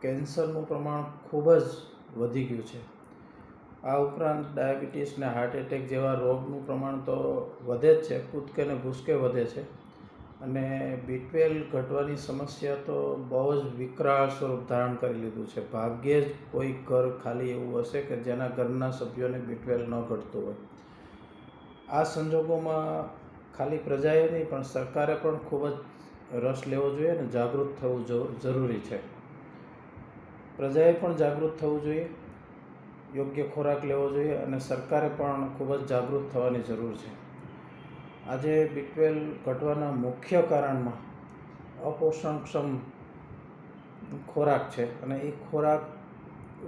કેન્સરનું પ્રમાણ ખૂબ જ વધી ગયું છે. આ ઉપરાંત ડાયાબિટીસ ને હાર્ટ એટેક જેવા રોગનું પ્રમાણ તો વધે જ છે, કૂદકે ને ભૂસકે વધે છે. અને બી ટ્વેલ્વ ઘટવાની સમસ્યા તો બહુ જ વિકરાળ સ્વરૂપ ધારણ કરી લીધું છે. ભાગ્યે જ કોઈ ઘર ખાલી એવું હશે કે જેના ઘરના સભ્યોને બી ટ્વેલ્વ ન ઘટતું હોય. આ સંજોગોમાં ખાલી પ્રજાએ નહીં, પણ સરકારે પણ ખૂબ જ રસ લેવો જોઈએ અને જાગૃત થવું જરૂરી છે. પ્રજાએ પણ જાગૃત થવું જોઈએ, યોગ્ય ખોરાક લેવો જોઈએ અને સરકારે પણ ખૂબ જ જાગૃત થવાની જરૂર છે. આજે બીટવેલ ઘટવાના મુખ્ય કારણમાં અપોષણક્ષમ ખોરાક છે અને એ ખોરાક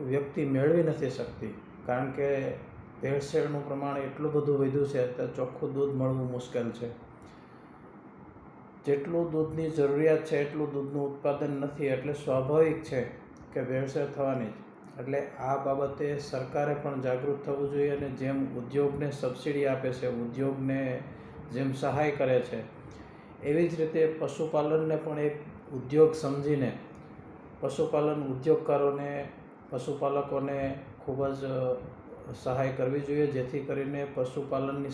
વ્યક્તિ મેળવી નથી શકતી, કારણ કે ભેળસેળનું પ્રમાણ એટલું બધું વધ્યું છે કે ચોખ્ખું દૂધ મળવું મુશ્કેલ છે. જેટલું દૂધની જરૂરિયાત છે, એટલું દૂધનું ઉત્પાદન નથી, એટલે સ્વાભાવિક છે કે વ્યવસાય થવાની જ. એટલે આ બાબતે સરકારે પણ જાગૃત થવું જોઈએ અને જેમ ઉદ્યોગને સબસિડી આપે છે, ઉદ્યોગને જેમ સહાય કરે છે, એવી જ રીતે પશુપાલનને પણ એક ઉદ્યોગ સમજીને પશુપાલન ઉદ્યોગકારોને, પશુપાલકોને ખૂબ જ સહાય કરવી જોઈએ, જેથી કરીને પશુપાલનની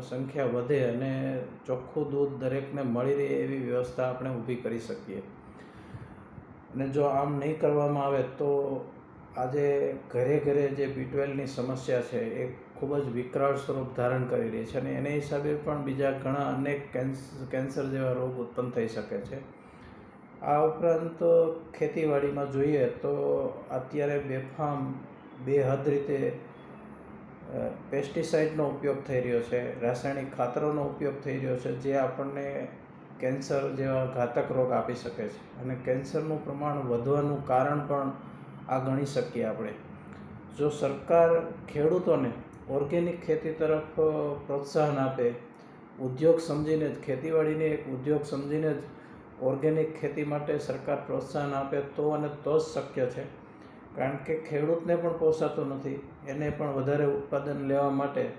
સંખ્યા વધે અને ચોખ્ખું દૂધ દરેકને મળી રહે એવી વ્યવસ્થા આપણે ઊભી કરી શકીએ. અને જો આમ નહીં કરવામાં આવે તો આજે ઘરે ઘરે જે બી ટ્વેલ્વની સમસ્યા છે એ ખૂબ જ વિકરાળ સ્વરૂપ ધારણ કરી રહી છે અને એને હિસાબે પણ બીજા ઘણા અનેક કેન્સર જેવા રોગ ઉત્પન્ન થઈ શકે છે. આ ઉપરાંત ખેતીવાડીમાં જોઈએ તો અત્યારે બેફામ બેહદ રીતે પેસ્ટિસાઇડનો ઉપયોગ થઈ રહ્યો છે, રાસાયણિક ખાતરોનો ઉપયોગ થઈ રહ્યો છે, જે આપણને કેન્સર જેવા ઘાતક રોગ આપી શકે છે. અને કેન્સરનું પ્રમાણ વધવાનું કારણ પણ આ ગણી શકીએ આપણે. જો સરકાર ખેડૂતોને ઓર્ગેનિક ખેતી તરફ પ્રોત્સાહન આપે, ઉદ્યોગ સમજીને જ, ખેતીવાડીને એક ઉદ્યોગ સમજીને જ ઓર્ગેનિક ખેતી માટે સરકાર પ્રોત્સાહન આપે તો અને તો જ શક્ય છે. કારણ કે ખેડૂતને પણ પોસાતું નથી. એને પણ વધારે ઉત્પાદન લેવા માટે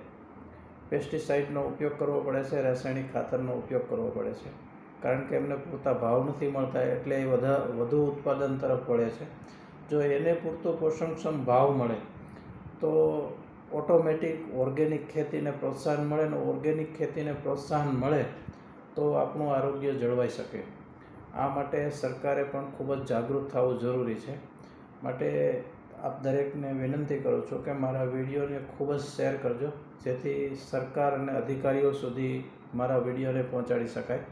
પેસ્ટિસાઇડનો ઉપયોગ કરવો પડે છે, રાસાયણિક ખાતરનો ઉપયોગ કરવો પડે છે. કારણ કે એમને પૂરતા ભાવ નથી મળતા, એટલે એ વધા, વધુ ઉત્પાદન તરફ વળે છે. જો એને પૂરતો પોષણક્ષમ ભાવ મળે, તો ઓટોમેટિક ઓર્ગેનિક ખેતીને પ્રોત્સાહન મળે ને ઓર્ગેનિક ખેતીને પ્રોત્સાહન મળે, તો આપણું આરોગ્ય જળવાઈ શકે. આ માટે સરકારે પણ ખૂબ જ જાગૃત થવું જરૂરી છે. માટે આપ દરેકને વિનંતી કરું છું કે મારા વિડીયોને ખૂબ જ શેર કરજો, જેથી સરકાર અને અધિકારીઓ સુધી મારા વિડીયોને પહોંચાડી શકાય.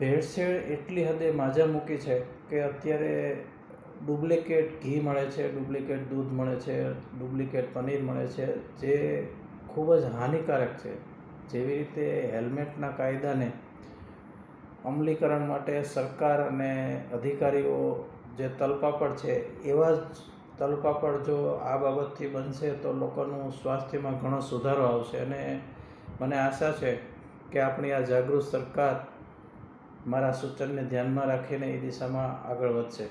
ભેળસેળ એટલી હદે માજા મૂકી છે કે અત્યારે ડુપ્લિકેટ ઘી મળે છે, ડુપ્લિકેટ દૂધ મળે છે, ડુપ્લિકેટ પનીર મળે છે, જે ખૂબ જ હાનિકારક છે. જેવી રીતે હેલ્મેટના કાયદાને અમલીકરણ માટે સરકાર અને અધિકારીઓ જે તલપાપડ છે, એવા જ તલપાપડ જો આ બાબતથી બનશે તો લોકોનું સ્વાસ્થ્યમાં ઘણો સુધારો આવશે. અને મને આશા છે કે આપણી આ જાગૃત સરકાર મારા સૂચનને ધ્યાનમાં રાખીને એ દિશામાં આગળ વધશે.